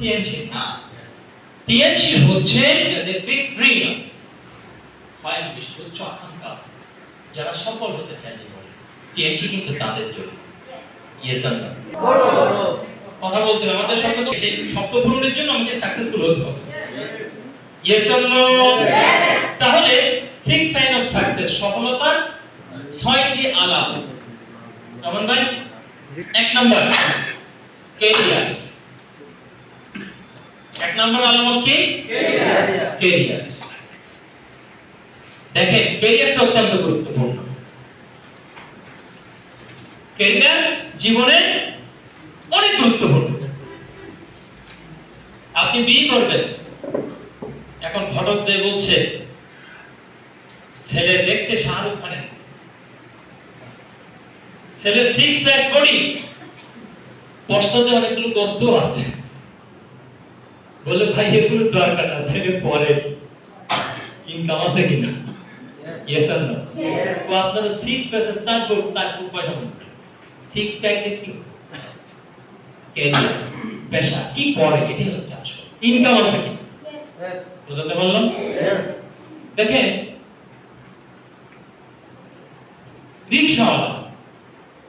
TNC. না। TNC হচ্ছে যাদের বিগ ড্রিম আছে। হয় বিশেষ উচ্চ আকাঙ্ক্ষা আছে। যারা সফল হতে চায় জীবনে। টিএনসি কিন্তু তাদের জন্য। ইয়েস আর নো কথা বলতে হবে। আমাদের সেই শব্দ পূরণের জন্য আমাকে সাকসেসফুল হতে হবে। ইয়েস আর নো তাহলে সিক্স সাইন অফ সাকসেস সফলতার ছয়টি আলাপ। কেমন ভাই এক নাম্বার কেরিয়ার এক নম্বর আলামত কি? কেরিয়ার দেখেন কেরিয়ারটা অত্যন্ত গুরুত্বপূর্ণ। কেরিয়ার জীবনে অনেক গুরুত্বপূর্ণ। আপনি বিয়ে করবেন। এখন ঘটক যে বলছে ছেলে দেখতে শাহরুখ খানের। ছেলে সিক্স প্যাক করি পশ্চাতে অনেকগুলো বস্তু আছে। বলে ভাই এগুলো দরকার ছেলে পরে ইনকাম আছে কিনা? ইয়েস আর নো তো আপনার সিক্স প্যাসে সাত করুন তার খুব পয়সা মনে সিক্স প্যাক দেখি ক্যারিয়ার পেশা কি পরে? এটাই হচ্ছে আসল। ইনকাম আছে কি বুঝতে পারলাম? দেখেন রিক্সাওয়ালা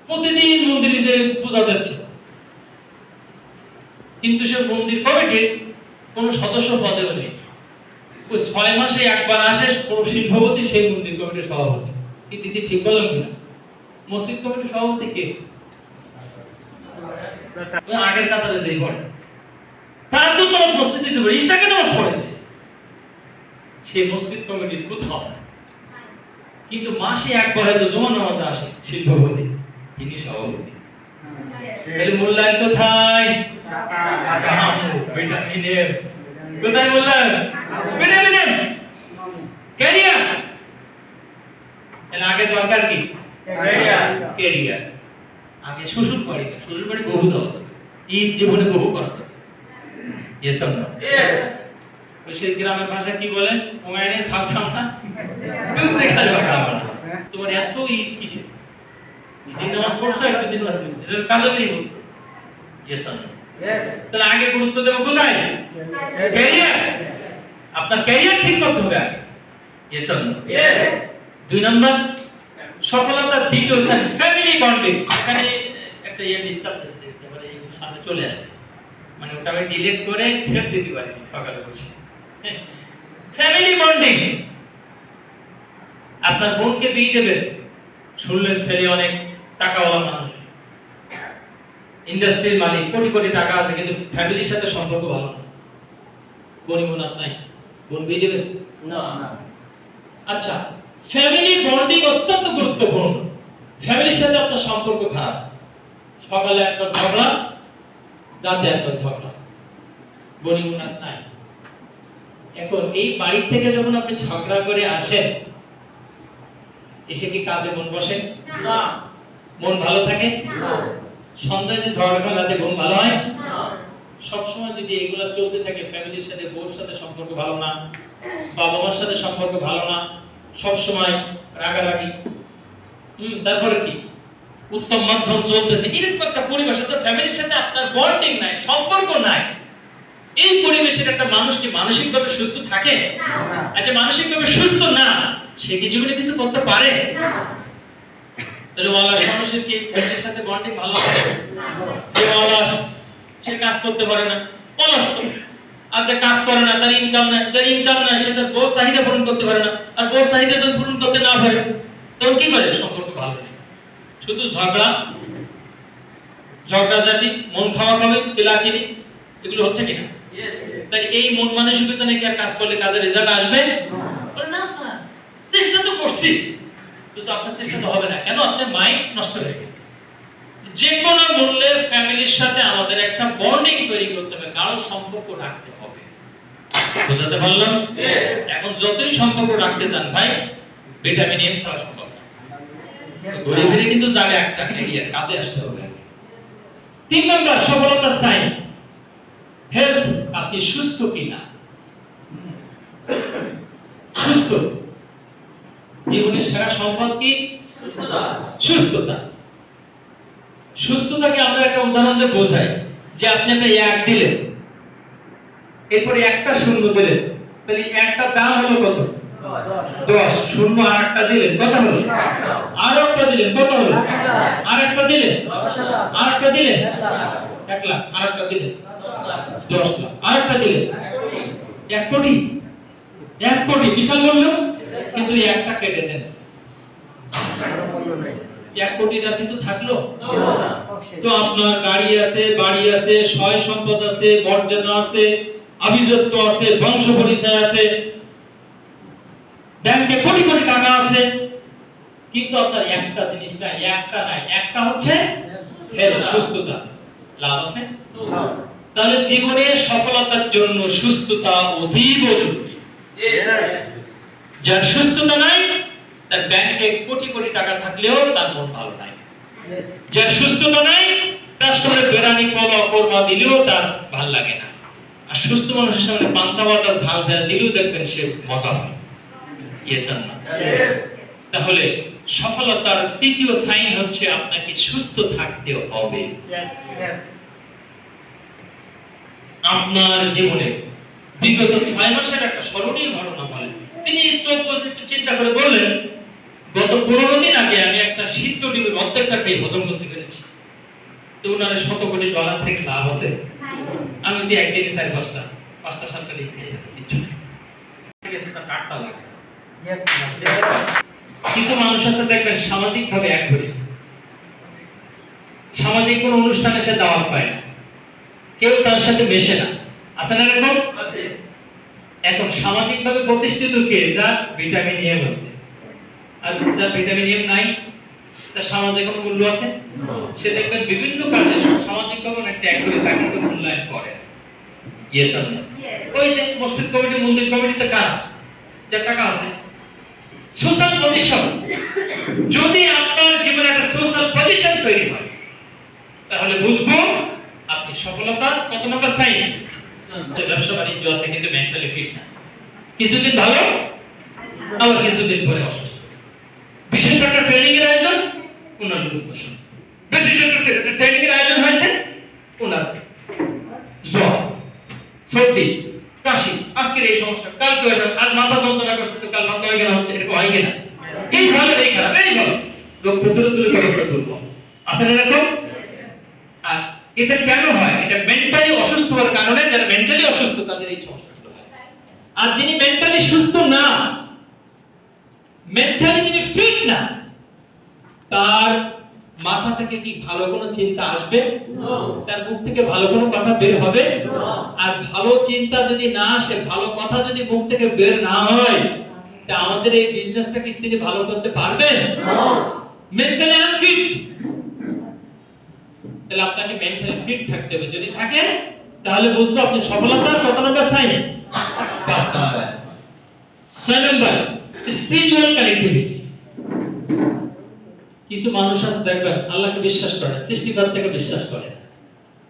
প্রতিদিন মন্দিরে যে পূজা দিচ্ছে কিন্তু সে মন্দির কমিটির কোন সদস্য পদেও নেই। ওই ছয় মাসে একবার আসে শিল্পপতি সেই মন্দির কমিটির সভাপতি। কি দিদি ঠিক বললাম কিনা? মসজিদ কমিটির সভাপতি কে? আগের কাতারে যেই পড়ে। তার তো নামাজ মসজিদে যাবে ইশাকে নামাজ পড়ে সেই মসজিদ কমিটির কোথাও? কিন্তু মাসে একবার হয়তো জমা নামাজে আসে শিল্পপতি তিনি সভাপতি। মূল্যায়ন কোথায়? ভিটামিনের কোথায় বললেন ভিটামিনের ক্যারিয়ার তাহলে আগে দরকার কি? ক্যারিয়ার আগে শ্বশুর বাড়ি না শ্বশুর বাড়ি বহু যাওয়া যাবে ঈদ জীবনে বহু করা যাবে ইয়েস অর নো সেই গ্রামের ভাষা কি বলেন ওমাইনে সালসাম না? দুধ দেখা যাবে খাবার তোমার এত ঈদ কিসে ঈদের নামাজ পড়ছো একটু দিন নামাজ কাজে নেই ইয়েস অর নো তাহলে আগে গুরুত্ব দেবো কোথায়? ক্যারিয়ার আপনার ক্যারিয়ার ঠিক করতে হবে ইয়েস অর নো দুই নম্বর সফলতার দ্বিতীয় স্থান ফ্যামিলি বন্ডিং এখানে একটা ইয়ে ডিস্টার্ব দেখতে মানে সামনে চলে আসছে। মানে ওটা আমি ডিলিট করে সেভ দিতে পারি সকালে বসে। ফ্যামিলি বন্ডিং আপনার বোনকে বিয়ে দেবেন। শুনলেন ছেলে অনেক টাকাওয়ালা মানুষ। ইন্ডাস্ট্রির মালিক কোটি কোটি টাকা আছে কিন্তু ফ্যামিলির সাথে সম্পর্ক ভালো না। বোন আর নাই বোন বিয়ে দেবেন আচ্ছা ফ্যামিলি বন্ডিং অত্যন্ত গুরুত্বপূর্ণ। ফ্যামিলির সাথে আপনার সম্পর্ক খারাপ। সকালে একটা ঝগড়া রাতে একটা ঝগড়া। বনি মুনাত নাই এখন এই বাড়ি থেকে যখন আপনি ঝগড়া করে আসেন এসে কি কাজে মন বসে? মন ভালো থাকে? সন্ধ্যায় যে ঝগড়া রাতে ঘুম ভালো হয়? সবসময় যদি এগুলা চলতে থাকে ফ্যামিলির সাথে বউর সাথে সম্পর্ক ভালো না বাবা মার সাথে সম্পর্ক ভালো না সব সময় রাগারাগি। হুম তারপরে কি? উত্তম মাধ্যম চলতেছে। এরকম একটা পরিবেশ তো ফ্যামিলির সাথে আপনার বন্ডিং নাই সম্পর্ক নাই। এই পরিবেশের একটা মানুষ কি মানসিকভাবে সুস্থ থাকে? আচ্ছা মানসিকভাবে সুস্থ না সে কি জীবনে কিছু করতে পারে? তাহলে অলস মানুষের কি ফ্যামিলির সাথে বন্ডিং ভালো হবে? যে অলস সে কাজ করতে পারে না। অলস তো। আর যে কাজ করে না তার ইনকাম নাই যার ইনকাম নাই সে তার বউ চাহিদা পূরণ করতে পারে না। আর বউ চাহিদা যদি পূরণ করতে না পারে তখন কি করে? সম্পর্ক ভালো নেই। শুধু ঝগড়া ঝগড়াঝাটি মন খাওয়া খাবে কিলাকিলি এগুলো হচ্ছে কিনা তাই এই মন মানসিকতা নাকি আর কাজ করলে কাজের রেজাল্ট আসবে? না স্যার। চেষ্টা তো করছি। কিন্তু আপনার চেষ্টা হবে না। কেন? আপনার মাইন্ড নষ্ট হয়ে গেছে। যে কোনো মূল্যে ফ্যামিলির সাথে আমাদের একটা বন্ডিং তৈরি করতে হবে গাঢ় সম্পর্ক রাখতে হবে। বুঝাতে পারলাম? এখন যতই সম্পর্ক রাখতে চান ভাই ভিটামিন এম ছাড়া সম্ভব না। ঘুরে ফিরে কিন্তু জায়গা একটা ক্যারিয়ার কাজে আসতে হবে। তিন নম্বর সফলতার সাইন হেলথ আপনি সুস্থ কিনা? সুস্থ। জীবনের সেরা সম্পদ কি? সুস্থতা। সুস্থতাকে আমরা একটা উদাহরণ দিয়ে বোঝাই, যে আপনি একটা এক দিলেন, এরপরে একটা শূন্য দিলেন, তাহলে একটা দাম হলো কত? দশ। শূন্য আর একটা দিলেন, কত হলো? আর একটা দিলেন, কত হলো? আর একটা দিলেন? আর একটা দিলেন? এক লাখ। আর একটা দিলেন? দশ লাখ। আর একটা দিলেন? এক কোটি। এক কোটি। বিশাল মূল্য? কিন্তু একটা কেটে দেন। এক কোটিটা কিছু থাকল? তো আপনার গাড়ি আছে বাড়ি আছে সয় সম্পদ আছে মর্যাদা আছে আভিজাত্য আছে বংশ পরিচয় আছে ব্যাংকে কোটি কোটি টাকা আছে। কিন্তু আপনার একটা জিনিস নাই একটা নাই। একটা হচ্ছে সুস্থতা। লাভ আছে? তাহলে জীবনের সফলতার জন্য সুস্থতা অতীব জরুরি। যার সুস্থতা নাই তার ব্যাংকে কোটি কোটি টাকা থাকলেও তার মন ভালো নাই। যার সুস্থতা নাই তার সামনে বেড়ানি পল অকর্মা দিলেও তার ভালো লাগে না। আর সুস্থ মানুষের সামনে পান্তা বাতা ঝাল ভেজা দিলেও দেখবেন সে মজা or তাহলে সফলতার তৃতীয় সাইন হচ্ছে আপনাকে সুস্থ থাকতে হবে। আপনার জীবনে বিগত ছয় মাসের একটা স্মরণীয় ঘটনা বলেন। তিনি চোখ বসে একটু চিন্তা করে বললেন গত পনেরো দিন আগে আমি একটা সিদ্ধ ডিমের অর্ধেকটা খেয়ে হজম করতে পেরেছি। তো ওনার শত কোটি ডলার থেকে লাভ আছে। আমি যদি একদিনই চারি পাঁচটা পাঁচটা সাতটা ডিম আছে, তার কাঠটা লাগে। কিছু মানুষ আছে দেখবেন এক করে। সামাজিক কোন অনুষ্ঠানে সে দাওয়াত পায় না। কেউ তার সাথে মেশে না। আছে না এরকম? এখন সামাজিক ভাবে প্রতিষ্ঠিত কে? যার ভিটামিন এম আছে। আর যার ভিটামিন এম নাই তার সমাজে কোনো মূল্য আছে? সে দেখবেন বিভিন্ন কাজে সামাজিক ভাবে অনেক ত্যাগ করে তাকে কেউ মূল্যায়ন করে। ইয়েস আর ওই যে মসজিদ কমিটি মন্দির কমিটিতে কারা? যার টাকা আছে। সোশ্যাল পজিশন যদি আপনার জীবনে একটা সোশ্যাল পজিশন তৈরি হয় তাহলে বুঝব আপনি সফলতার কত নম্বর সাইন ব্যবসা বাণিজ্য আছে, কিন্তু মেন্টালি ফিট না। কিছুদিন ভালো, আবার কিছুদিন পরে অসুস্থ। বিশেষ একটা ট্রেনিং এর আয়োজন ওনার বিশেষ একটা ট্রেনিং এর আয়োজন হয়েছে ওনার জ্বর, সর্দি, কাশি। আজকের এই সমস্যা। কালকে আজ মাথা যন্ত্রণা করছে, তো কাল মাথা হয়ে গেলে হচ্ছে, এরকম হয় কিনা? এই ভালো এই খারাপ, এই ভালো রোগ প্রতিরোধ ব্যবস্থা করব। আছে না এরকম? এটা কেন হয়? এটা মেন্টালি অসুস্থ হওয়ার কারণে যারা মেন্টালি অসুস্থ তাদের এই সমস্যাগুলো হয়। আর যিনি মেন্টালি সুস্থ না মেন্টালি যিনি ফিট না তার মাথা থেকে কি ভালো কোনো চিন্তা আসবে? তার মুখ থেকে ভালো কোনো কথা বের হবে? আর ভালো চিন্তা যদি না আসে ভালো কথা যদি মুখ থেকে বের না হয় তা আমাদের এই বিজনেসটা কি তিনি ভালো করতে পারবেন? মেন্টালি আনফিট তাহলে আপনাকে মেন্টালি ফিট থাকতে হবে। যদি থাকে তাহলে বুঝব আপনি সফলতার কত নম্বর সাইন পাঁচ নম্বর ছয় নম্বর স্পিরিচুয়াল কানেক্টিভিটি কিছু মানুষ আছে, দেখবেন, আল্লাহকে বিশ্বাস করে সৃষ্টিকর্তাকে বিশ্বাস করে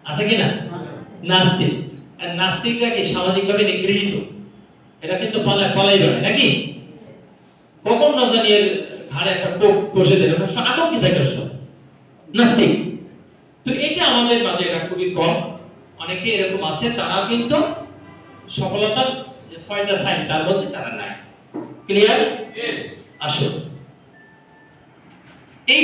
আছে কি না? নাস্তিক। আর নাস্তিকরা কি সামাজিকভাবে নিগৃহীত? এটা কিন্তু পালায় পালাই বেড়ায় নাকি? কখন না জানি এর ঘাড়ে একটা কোপ বসে আতঙ্কি থাকে সব। নাস্তিক। আমাদের মাঝে এটা খুবই কম। অনেকে এরকম আছে তারা কিন্তু সফলতার যে ছয়টা সাইন তার মধ্যে তারা নাই। ক্লিয়ার আসুন। এই